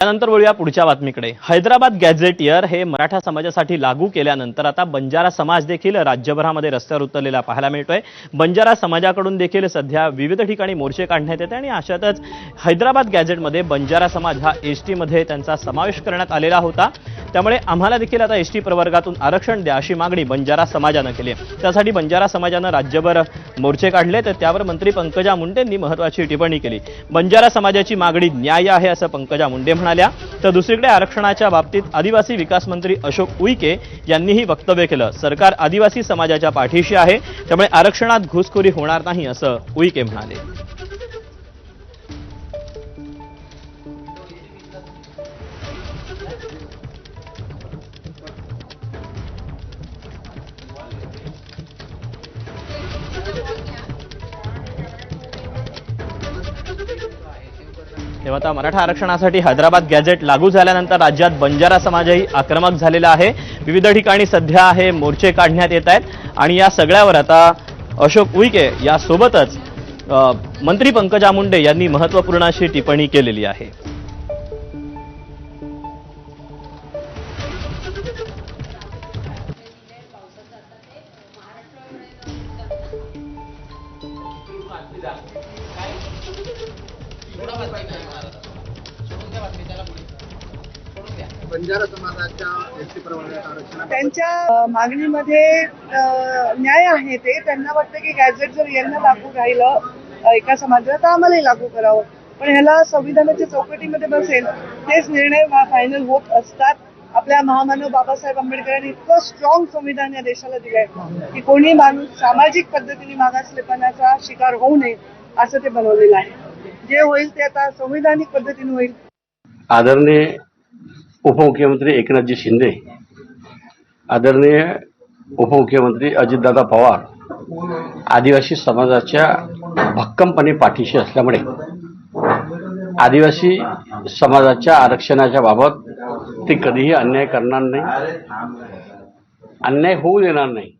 त्यानंतर वळूया पुढच्या बातमीकडे. हैदराबाद गॅझेटियर हे मराठा समाजासाठी लागू केल्यानंतर आता बंजारा समाज देखील राज्यभरामध्ये रस्त्यावर उतरलेला पाहायला मिळतोय. बंजारा समाजाकडून देखील सध्या विविध ठिकाणी मोर्चे काढण्यात येते आणि अशातच हैदराबाद गॅझेटमध्ये बंजारा समाज हा एस टीमध्ये त्यांचा समावेश करण्यात आलेला होता. त्यामुळे आम्हाला देखील आता एस टी प्रवर्गातून आरक्षण द्या अशी मागणी बंजारा समाजानं केली आहे. त्यासाठी बंजारा समाजानं राज्यभर मोर्चे काढले तर त्यावर मंत्री पंकजा मुंडेंनी महत्वाची टिप्पणी केली. बंजारा समाजाची मागणी न्याय आहे असं पंकजा मुंडे म्हणाल्या. तर दुसरीकडे आरक्षणाच्या बाबतीत आदिवासी विकास मंत्री अशोक उईके यांनीही वक्तव्य केलं. सरकार आदिवासी समाजाच्या पाठीशी आहे त्यामुळे आरक्षणात घुसखोरी होणार नाही असं उईके म्हणाले. तेव्हा आता मराठा आरक्षणासाठी हैदराबाद गॅझेट लागू झाल्यानंतर राज्यात बंजारा समाजही आक्रमक झालेला आहे. विविध ठिकाणी सध्या हे मोर्चे काढण्यात येत आहेत. आणि या सगळ्यावर आता अशोक उईके यासोबतच मंत्री पंकजा मुंडे यांनी महत्त्वपूर्ण अशी टिप्पणी केलेली आहे. बंजारा समाजाच्या त्यांच्या मागणीमध्ये न्याय आहे ते. त्यांना वाटतं की गॅझेट जर यांना लागू राहिलं एका समाजाला तर आम्हालाही लागू करावं. पण ह्याला संविधानाच्या चौकटीमध्ये बसेल तेच निर्णय फायनल होत असतात. आपल्या महामानव बाबासाहेब आंबेडकरांनी इतकं स्ट्रॉंग संविधान या देशाला दिलंय की कोणी माणूस सामाजिक पद्धतीने मागासलेपणाचा शिकार होऊ नये असं ते बनवलेलं आहे. जे होईल ते आता संविधानिक पद्धतीने होईल. आदरणीय उपमुख्यमंत्री एकनाथजी शिंदे आदरणीय उपमुख्यमंत्री अजितदादा पवार आदिवासी समाजाच्या भक्कमपणे पाठीशी असल्यामुळे आदिवासी समाजाच्या आरक्षणाच्या बाबत ते कधीही अन्याय करणार नाही अन्याय होऊ देणार नाही.